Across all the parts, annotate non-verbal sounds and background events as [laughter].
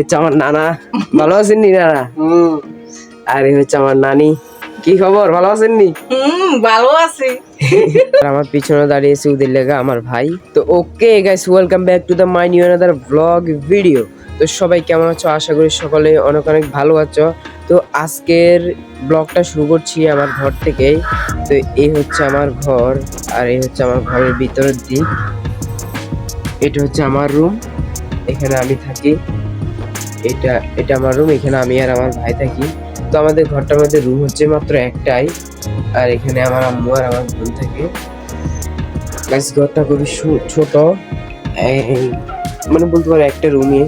হচ্ছে আমার নানা। ভালো আছেন নি নানা? আর এই হচ্ছে আমার নানি। কি খবর? ভালো আছেন নি? ভালো আছি। আমার পিছনে দাঁড়িয়েছে উদের লেগা আমার ভাই। তো okay guys welcome back to the my new another blog video তো সবাই কেমন আছো? আশা করি সকলে অনেক অনেক ভালো আছো। তো আজকের ব্লগটা শুরু করছি আমার ঘর থেকেই তো এই হচ্ছে আমার ঘর আর এই হচ্ছে আমার ঘরের ভিতরের দিক। এটা হচ্ছে আমার রুম এখানে আমি থাকি। এটা এটা আমার রুম এখানে আমি আর আমার ভাই থাকি। তো আমাদের ঘরটার মধ্যে রুম হচ্ছে মাত্র একটাই। আর এখানে আমার আম্মু আর আমার বোন থাকে। গাছ ঘরটা খুবই ছোট। মানে বলতে পারো একটা রুমে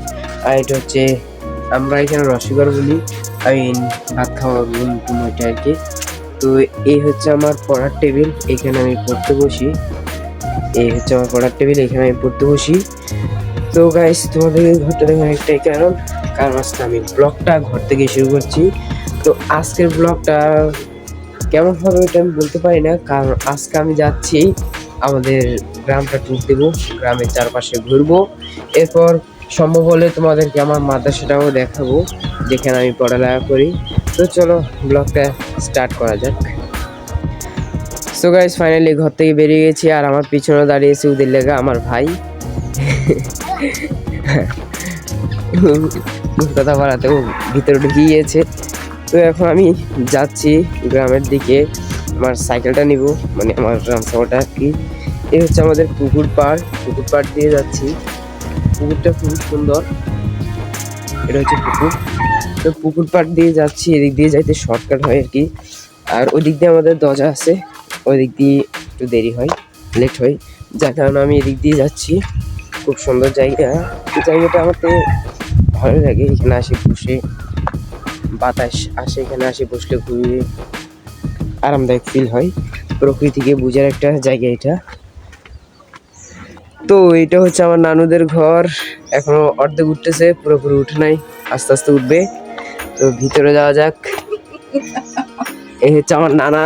আর এটা হচ্ছে আমরা এখানে রসিকর বলি। আমি ভাত খাওয়ার রুম রুম ওইটা আর কি। তো এই হচ্ছে আমার পড়ার টেবিল এখানে আমি পড়তে বসি। এই হচ্ছে আমার পড়ার টেবিল এখানে আমি পড়তে বসি। তো গাইস তোমাদের এই ঘরটা দেখার একটাই কারণ কারণ আজকে আমি ব্লগটা ঘর থেকে শুরু করছি। তো আজকের ব্লগটা কেমন হবে এটা আমি বলতে পারি না, কারণ আজকে আমি যাচ্ছি আমাদের গ্রামটা ট্যুর দেবো, গ্রামের চারপাশে ঘুরবো। এরপর সম্ভব হলে তোমাদেরকে আমার মাদ্রাসাটাও দেখাবো, যেখানে আমি পড়ালেখা করি। তো চলো ব্লগটা স্টার্ট করা যাক। সো গাইস ফাইনালি ঘর থেকে বেরিয়ে গেছি, আর আমার পিছনে দাঁড়িয়েছে ওদের লেগা আমার ভাই। [laughs] কথা বাড়াতে ও ভিতরে ঢুকে গিয়েছে তো এখন আমি যাচ্ছি গ্রামের দিকে, আমার সাইকেলটা নিব মানে আমার রামসাওয়াটা আর কি। এই হচ্ছে আমাদের পুকুর পাড় পুকুর পাড় দিয়ে যাচ্ছি। পুকুরটা খুব সুন্দর। এটা হচ্ছে পুকুর। তো পুকুর পাড় দিয়ে যাচ্ছি, এদিক দিয়ে যাইতে শর্টকাট হয় আর কি। আর ওই দিক দিয়ে আমাদের দরজা আছে ওই দিক দিয়ে একটু দেরি হয়, লেট হয়। যার কারণে আমি এদিক দিয়ে যাচ্ছি। খুব সুন্দর জায়গা। এই জায়গাটা আমার তো ভালো লাগে। এখানে আসে বসে বাতাস আসে এখানে আসে বসলে খুবই আরামদায়ক ফিল হয়। প্রকৃতিকে বোঝার একটা জায়গা এটা। তো এটা হচ্ছে আমার নানুদের ঘর। এখনও অর্ধেক উঠতেছে পুরোপুরি উঠে নাই আস্তে আস্তে উঠবে। তো ভিতরে যাওয়া যাক। এই হচ্ছে আমার নানা।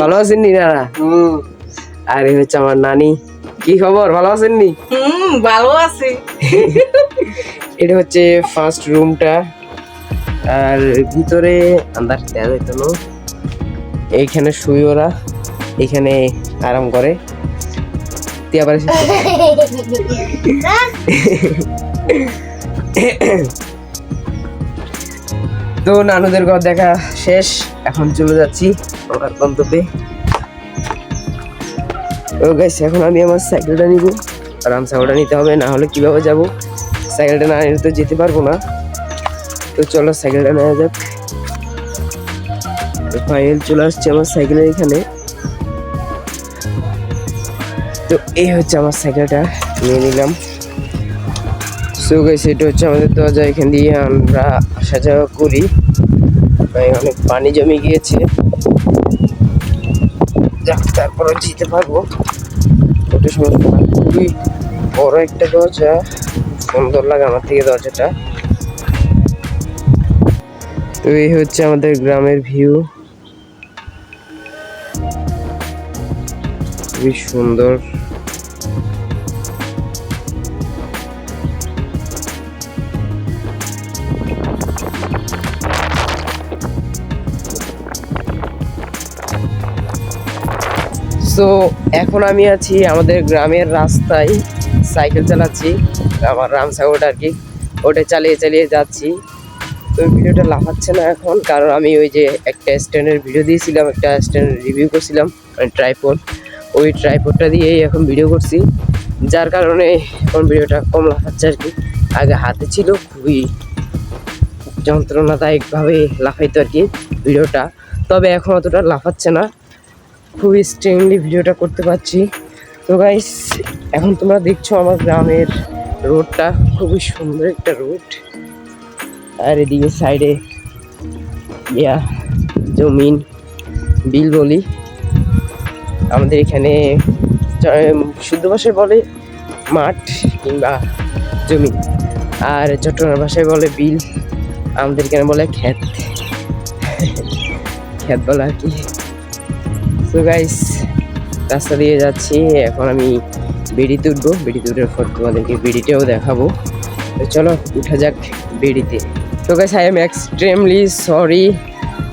ভালো আছেন নি নানা? আর এই হচ্ছে আমার নানি। কি খবর? ভালো আছেন নি? হুম ভালো আছি। এটা হচ্ছে ফার্স্ট রুমটা আর ভিতরে আন্দার দেওয়া যেত না। এইখানে শুই ওরা এখানে আরাম করে। তুই আবার তো নানুদের ঘর দেখা শেষ। এখন চলে যাচ্ছি আমার গন্তব্যে গাইস এখন আমি আমার সাইকেলটা নিব। আরাম সাইকেলটা নিতে হবে, না হলে কীভাবে যাব? সাইকেলটা না নিলে তো যেতে পারব না। তো চলো সাইকেলটা নেওয়া যাক। ফাইনাল চলে আসছে আমার সাইকেলের এখানে। তো এই হচ্ছে আমার সাইকেলটা নিয়ে নিলাম। সো গাইস এটা হচ্ছে আমাদের দরজা। এখান দিয়ে আমরা আসা যাওয়া করি অনেক পানি জমে গিয়েছে। যাক তারপরে যেতে পারব। ওটা না খুবই বড় একটা দরজা, সুন্দর লাগে আমার থেকে দরজাটা। তো এই হচ্ছে আমাদের গ্রামের ভিউ। খুবই সুন্দর। সো এখন আমি আছি আমাদের গ্রামের রাস্তায়। সাইকেল চালাচ্ছি। আমার রামসাগরটা আর কি। ওটা চালিয়ে চালিয়ে যাচ্ছি। তো ভিডিওটা লাফাচ্ছে না এখন, কারণ আমি ওই যে একটা স্ট্যান্ডের ভিডিও দিয়েছিলাম, একটা স্ট্যান্ডের রিভিউ করছিলাম ট্রাইপড ওই ট্রাইপডটা দিয়েই এখন ভিডিও করছি। যার কারণে এখন ভিডিওটা কম লাফাচ্ছে আর কি। আগে হাতে ছিল, খুবই যন্ত্রণাদায়কভাবে লাফাইতো আর কি ভিডিওটা। তবে এখন অতটা লাফাচ্ছে না। খুবই স্ট্রেংলি ভিডিওটা করতে পারছি। তো গাইস এখন তোমরা দেখছ আমার গ্রামের রোডটা, খুবই সুন্দর একটা রোড। আর এদিকে সাইডে ইয়া, জমিন বিল বলি আমাদের এখানে শুদ্ধ ভাষায় বলে মাঠ কিংবা জমি আর চট্টগ্রাম ভাষায় বলে বিল। আমাদের এখানে বলে ক্ষেত। [laughs] ক্ষেত বলে আর কি। তো গাইস রাস্তা দিয়ে যাচ্ছি। এখন আমি বেড়ি তুলবো বেড়ি তুলে পর তোমাদেরকে বেড়িটাও দেখাবো। তো চলো, উঠা যাক বিড়িতে। তো guys I am extremely sorry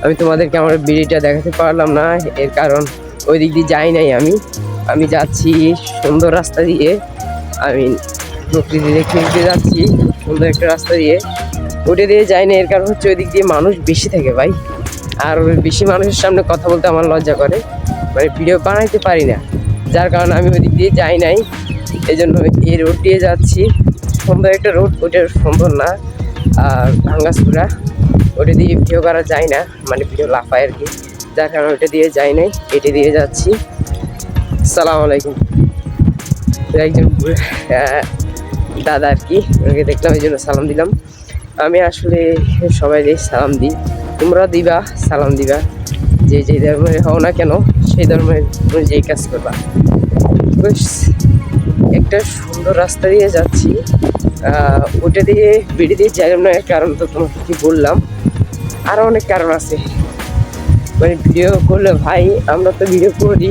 আমি তোমাদেরকে আমার বিড়িটা দেখাতে পারলাম না। এর কারণ ওই দিক দিয়ে যাই নাই আমি। আমি যাচ্ছি সুন্দর রাস্তা দিয়ে। আমি প্রকৃতি দেখতে দেখতে যাচ্ছি সুন্দর একটা রাস্তা দিয়ে। ওটা দিয়ে যাই না এর কারণ হচ্ছে ওই দিক দিয়ে মানুষ বেশি থাকে ভাই। আর বেশি মানুষের সামনে কথা বলতে আমার লজ্জা করে। মানে ভিডিও বানাইতে পারি না। যার কারণে আমি ওই দিক দিয়ে যাই নাই। এই জন্য এই রোড দিয়ে যাচ্ছি। সুন্দর একটা রোড ওটা সুন্দর না। আর ভাঙ্গাসপুরা ওটা দিয়ে ভিডিও করা যায় না। মানে ভিডিও লাফায় আর কি। যার কারণে ওটা দিয়ে যাই নাই, এটা দিয়ে যাচ্ছি। সালাম আলাইকুম। একজন দাদা আর কি, ওনাকে দেখলাম, এই জন্য সালাম দিলাম। আমি আসলে সবাই সালাম দিই। তোমরা দিবা, সালাম দিবা। যে যে ধর্মের হও না কেন সেই ধর্মের অনুযায়ী কাজ করবা একটা সুন্দর রাস্তা দিয়ে যাচ্ছি। ওটা দিয়ে বেড়ে দিয়ে যাইলাম না কারণ তো তোমাকে কি বললাম। আরও অনেক কারণ আছে। মানে ভিডিও করলে ভাই, আমরা তো ভিডিও করি,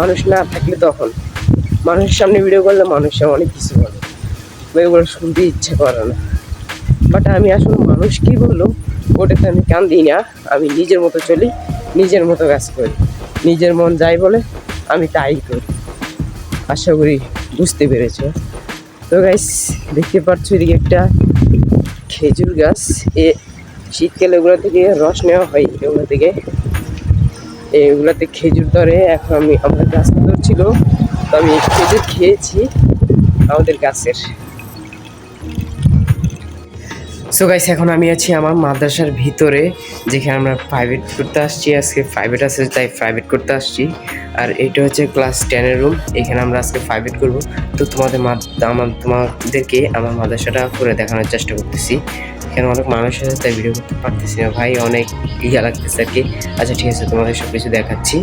মানুষ না থাকলে তখন। মানুষের সামনে ভিডিও করলে মানুষে অনেক কিছু বলে। বা এগুলো শুনতে ইচ্ছে করে না। বাট আমি আসলে মানুষ কি বলল ওটাতে আমি কান দিই না। আমি নিজের মতো চলি, নিজের মতো কাজ করি। নিজের মন যাই বলে, আমি তাই করি। আশা করি বুঝতে পেরেছ। তো গাইস দেখতে পাচ্ছ এদিকে একটা খেজুর গাছ। এ শীতকালে ওগুলো থেকে রস নেওয়া হয় এগুলো থেকে। এগুলাতে খেজুর ধরে। এখন আমি আমার গাছ ধরছিল তো আমি খেজুর খেয়েছি আমাদের গাছের। সো গাইস এখন আমি আছি আমার মাদ্রাসার ভিতরে, যেখানে আমরা প্রাইভেট করতে আসছি। আজকে প্রাইভেট আছে, তাই প্রাইভেট করতে আসছি। আর এটা হচ্ছে ক্লাস টেনের রুম এখানে আমরা আজকে প্রাইভেট করব। তো তোমাদের মাদ- আমার তোমাদেরকে আমার মাদ্রাসাটা করে দেখানোর চেষ্টা করতেছি। এখানে অনেক মানুষ আছে, তাই ভিডিও করতে পারতেছি না। ভাই, অনেক ইয়া লাগতেছে আর কি। আচ্ছা ঠিক আছে, তোমাদের সব কিছু দেখাচ্ছি।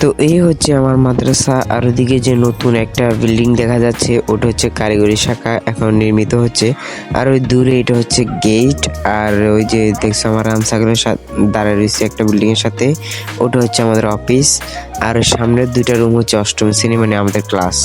তো এই হচ্ছে আমার মাদ্রাসা, আর ওদিকে যে নতুন একটা বিল্ডিং দেখা যাচ্ছে, ওটা হচ্ছে কারিগরি শাখা, এখন নির্মিত হচ্ছে। আর ওই দূরে এটা হচ্ছে গেট আর ওই যে দেখছ আমার রামসাগরের সাথে, দাঁড়ায় রয়েছে একটা বিল্ডিং এর সাথে। ওটা হচ্ছে আমাদের অফিস আর সামনের দুইটা রুম হচ্ছে অষ্টম শ্রেণি মানে আমাদের ক্লাস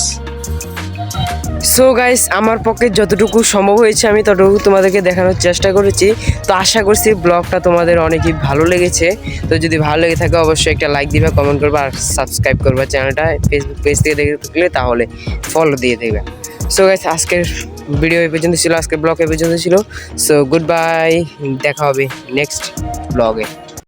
সো গাইস আমার পক্ষে যতটুকু সম্ভব হয়েছে, আমি ততটুকু তোমাদেরকে দেখানোর চেষ্টা করেছি। তো আশা করছি ব্লগটা তোমাদের অনেকই ভালো লেগেছে। তো যদি ভালো লেগে থাকে, অবশ্যই একটা লাইক দিবা কমেন্ট করবা আর সাবস্ক্রাইব করবা চ্যানেলটা। ফেসবুক পেজ থেকে দেখে থাকলে তাহলে ফলো দিয়ে দেবে। সো গাইস আজকের ভিডিও এই পর্যন্ত ছিল, আজকের ব্লগ এই পর্যন্ত ছিল। সো গুড বাই দেখা হবে নেক্সট ব্লগে